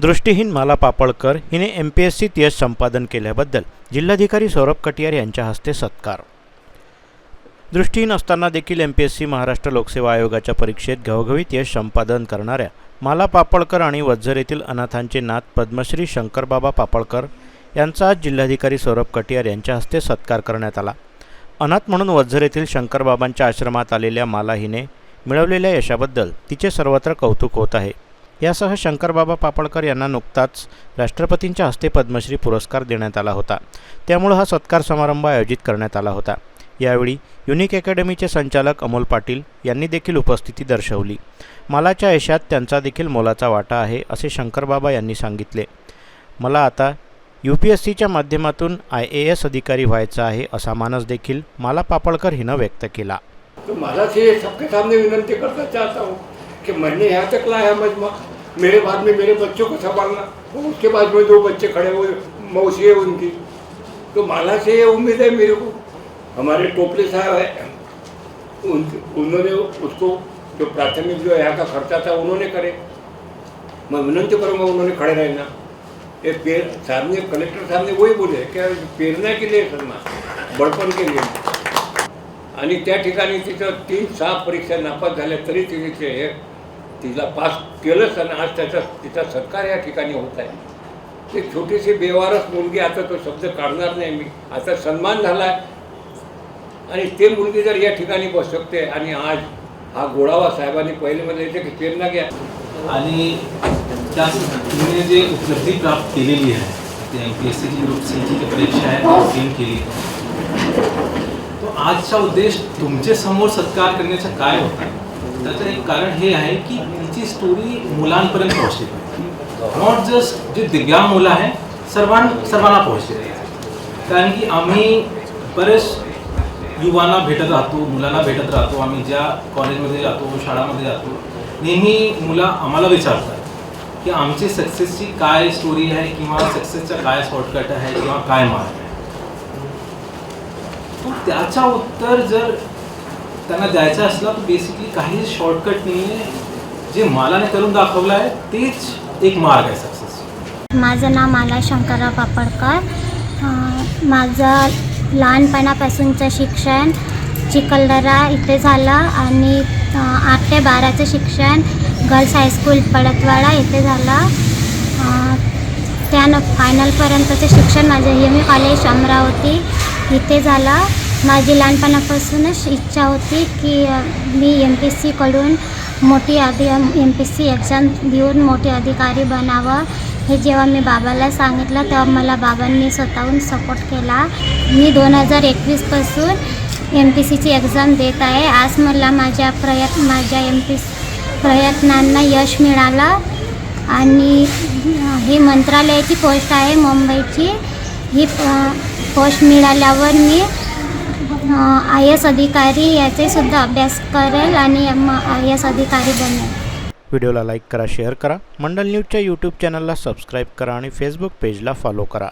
दृष्टीहीन माला पापळकर हिने M P S सीत यश संपादन केल्याबद्दल जिल्हाधिकारी सौरभ कटियार यांच्या हस्ते सत्कार. दृष्टीहीन असताना देखील M P S C Maharashtra लोकसेवा आयोगाच्या परीक्षेत घवघवीत यश संपादन करणाऱ्या माला पापळकर आणि वज्जर येथील अनाथांचे नाथ पद्मश्री शंकरबाबा पापळकर यांचा आज जिल्हाधिकारी सौरभ कटियार यांच्या हस्ते सत्कार करण्यात आला. अनाथ म्हणून वज्जर येथील शंकरबाबांच्या आश्रमात आलेल्या माला हिने मिळवलेल्या यशाबद्दल तिचे सर्वत्र कौतुक होत आहे. यासह शंकरबाबा पापडकर यांना नुकताच राष्ट्रपतींच्या हस्ते पद्मश्री पुरस्कार देण्यात आला होता. त्यामुळं हा सत्कार समारंभ आयोजित करण्यात आला होता. यावेळी युनिक अकॅडमीचे संचालक अमोल पाटील यांनी देखील उपस्थिती दर्शवली. मालाच्या यशात त्यांचा देखील मोलाचा वाटा आहे असे शंकरबाबा यांनी सांगितले. मला आता यू पी एस सीच्या माध्यमातून आय ए एस अधिकारी व्हायचा आहे असा मानस देखील माला पापळकर हिनं व्यक्त केला. तो कि मैंने यहाँ तक लाया मजमा। मेरे बाद में मेरे बच्चों को संभालना। उसके बाद में दो बच्चे खड़े हुए मौसी है उनकी। तो माला से ये उम्मीद है मेरे को। हमारे टोपले साहब है। उन उन्होंने उसको जो प्राथमिक जो यहाँ का खर्चा था उन्होंने करे। मैं विनंती करूँगा उन्होंने खड़े रहना। ये पेर साहब ने कलेक्टर साहब ने वही बोले क्या पेरने के लिए करना बड़पण के लिए। आणि त्या ठिकाणी तिचं तीन सहा परीक्षा नापास झाल्या तरी तिथे ते हे तिला पास केलंच आणि आज त्याचा तिचा सत्कार या ठिकाणी होत आहे. ते छोटीशी बेवारस मुलगी आता तो शब्द काढणार नाही मी. आता सन्मान झाला आहे आणि ते मुलगी जर या ठिकाणी बसू शकते आणि आज हा गोळावा साहेबांनी पहिले म्हणायचे की प्रेरणा घ्या. आणि त्या तुम्ही जे उपलब्धी प्राप्त केलेली आहे ते एम पी एस सीची ग्रुप सीची जी परीक्षा आहे केली. तो आजचा उद्देश तुमचे समोर सत्कार करण्याचा काय होता? त्याचं एक कारण हे आहे की तिची स्टोरी मुलांपर्यंत पोहोचली नॉट जस्ट जे दिव्यांग मुलं आहे सर्वां सर्वांना पोहोचली कारण की आम्ही बरेच युवांना भेटत राहतो मुलांना भेटत राहतो आम्ही ज्या कॉलेजमध्ये जातो शाळामध्ये जातो नेहमी मुलं आम्हाला विचारतात की आमची सक्सेसची काय स्टोरी आहे किंवा सक्सेसचा काय शॉर्टकट आहे किंवा काय मार्ग आहे? त्याचा उत्तर जर त्यांना द्यायचा असला तर बेसिकली काही शॉर्टकट नाही आहे जे मालाने करून दाखवलं आहे तेच एक मार्ग आहे सक्सेस माझं नाव माला शंकरराव पापडकर. माझं लहानपणापासूनचं शिक्षण चिखलदरा इथे झालं आणि आठ ते बाराचं शिक्षण गर्ल्स हायस्कूल पडतवाडा इथे झालं. त्यानं फायनलपर्यंतचं शिक्षण माझं एम ए कॉलेज अमरावती इथे झालं. माझी लहानपणापासूनच इच्छा होती की मी एम पी सीकडून मोठी अधि M P S C exam देऊन मोठे अधिकारी बनावं. हे जेव्हा मी बाबाला सांगितलं तेव्हा मला बाबांनी स्वतःहून सपोर्ट केला. मी दोन हजार एकवीसपासून एम पी सीची एक्झाम देत आहे. आज मला माझ्या प्रयत्न माझ्या एम पी प्रयत्नांना यश मिळालं. आणि ही मंत्रालयाची पोस्ट आहे मुंबईची. ही पोस्ट मिळाल्यावर मी आय एस अधिकारी याचे सुद्धा अभ्यास करेल आणि आय एस अधिकारी बनेल. व्हिडिओला लाईक करा शेअर करा. मंडल न्यूजच्या यूट्यूब चॅनलला सबस्क्राईब करा आणि फेसबुक पेजला फॉलो करा.